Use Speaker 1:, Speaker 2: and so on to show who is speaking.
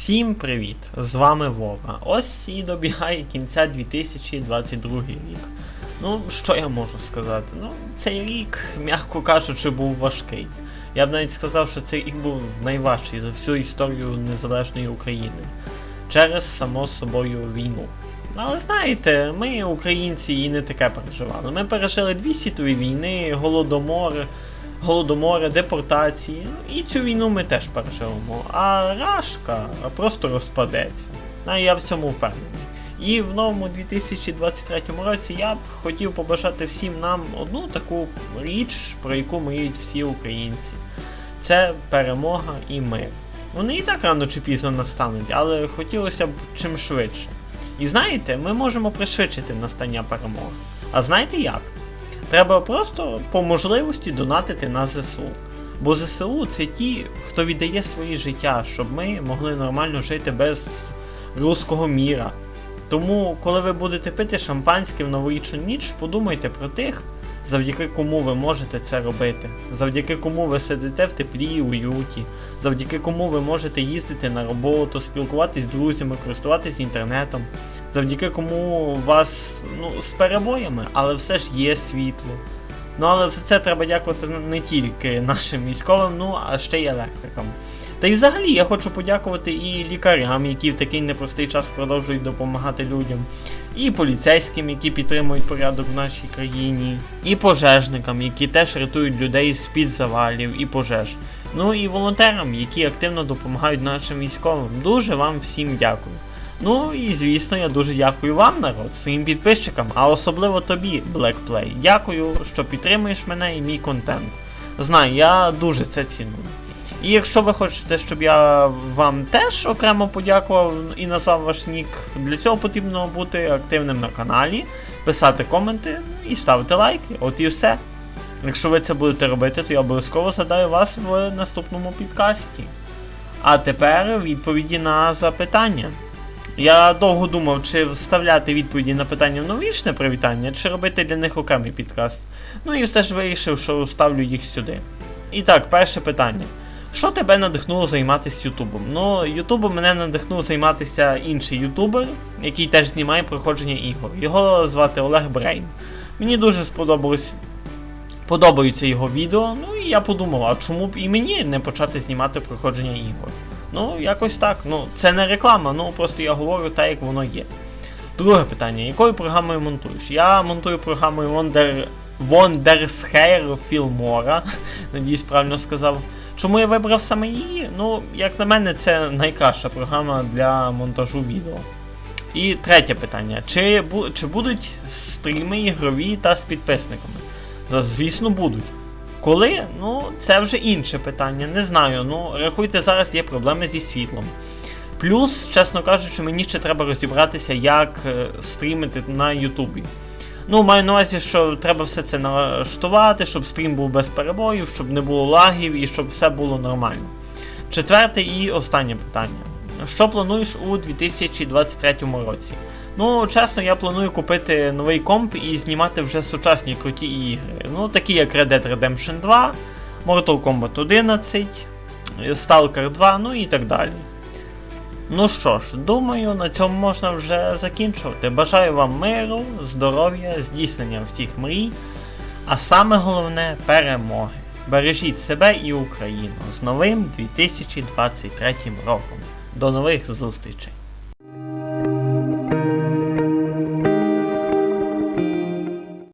Speaker 1: Всім привіт! З вами Вова. Ось і добігає кінця 2022 рік. Ну, що я можу сказати? Ну, цей рік, м'яко кажучи, був важкий. Я б навіть сказав, що цей рік був найважчий за всю історію незалежної України через само собою війну. Але знаєте, ми, українці, і не таке переживали. Ми пережили дві світові війни, голодомор, голодомори, депортації. І цю війну ми теж переживемо. А Рашка просто розпадеться. А я в цьому впевнений. І в новому 2023 році я б хотів побажати всім нам одну таку річ, про яку мріють всі українці. Це перемога і мир. Вони і так рано чи пізно настануть, але хотілося б чим швидше. І знаєте, ми можемо пришвидшити настання перемоги. А знаєте як? Треба просто по можливості донатити на ЗСУ. Бо ЗСУ це ті, хто віддає своє життя, щоб ми могли нормально жити без руського міра. Тому, коли ви будете пити шампанське в новорічну ніч, подумайте про тих, завдяки кому ви можете це робити, завдяки кому ви сидите в теплі і уюті, завдяки кому ви можете їздити на роботу, спілкуватись з друзями, користуватись інтернетом, завдяки кому вас ну, з перебоями, але все ж є світло. Ну але за це треба дякувати не тільки нашим військовим, ну а ще й електрикам. Та й взагалі я хочу подякувати і лікарям, які в такий непростий час продовжують допомагати людям, і поліцейським, які підтримують порядок в нашій країні, і пожежникам, які теж рятують людей з-під завалів і пожеж. Ну і волонтерам, які активно допомагають нашим військовим. Дуже вам всім дякую. Ну і звісно, я дуже дякую вам, народ, своїм підписчикам, а особливо тобі, BlackPlay. Дякую, що підтримуєш мене і мій контент. Знаю, я дуже це ціную. І якщо ви хочете, щоб я вам теж окремо подякував і назвав ваш нік, для цього потрібно бути активним на каналі, писати коменти і ставити лайки. От і все. Якщо ви це будете робити, то я обов'язково згадаю вас в наступному підкасті. А тепер відповіді на запитання. Я довго думав, чи вставляти відповіді на питання в новічне привітання, чи робити для них окремий підкаст. Ну і все ж вирішив, що ставлю їх сюди. І так, перше питання. Що тебе надихнуло займатися Ютубом? Ну, Ютубом мене надихнув займатися інший ютубер, який теж знімає проходження ігор. Його звати Олег Брейн. Мені дуже сподобалось. Подобаються його відео, ну і я подумав, а чому б і мені не почати знімати проходження ігор? Ну, якось так. Ну, це не реклама, ну просто я говорю так, як воно є. Друге питання: якою програмою монтуєш? Я монтую програмою Wonder... Wondershare Filmora. Надіюсь, правильно сказав. Чому я вибрав саме її? Ну, як на мене, це найкраща програма для монтажу відео. І третє питання: чи, чи будуть стріми ігрові та з підписниками? Звісно, будуть. Коли? Ну, це вже інше питання. Не знаю. Ну, рахуйте, зараз є проблеми зі світлом. Плюс, чесно кажучи, мені ще треба розібратися, як е, стрімити на Ютубі. Ну, маю на увазі, що треба все це налаштувати, щоб стрім був без перебоїв, щоб не було лагів і щоб все було нормально. Четверте і останнє питання. Що плануєш у 2023 році? Ну, чесно, я планую купити новий комп і знімати вже сучасні круті ігри. Ну, такі як Red Dead Redemption 2, Mortal Kombat 11, Stalker 2, ну і так далі. Ну що ж, думаю, на цьому можна вже закінчувати. Бажаю вам миру, здоров'я, здійснення всіх мрій, а саме головне перемоги. Бережіть себе і Україну з новим 2023 роком. До нових зустрічей!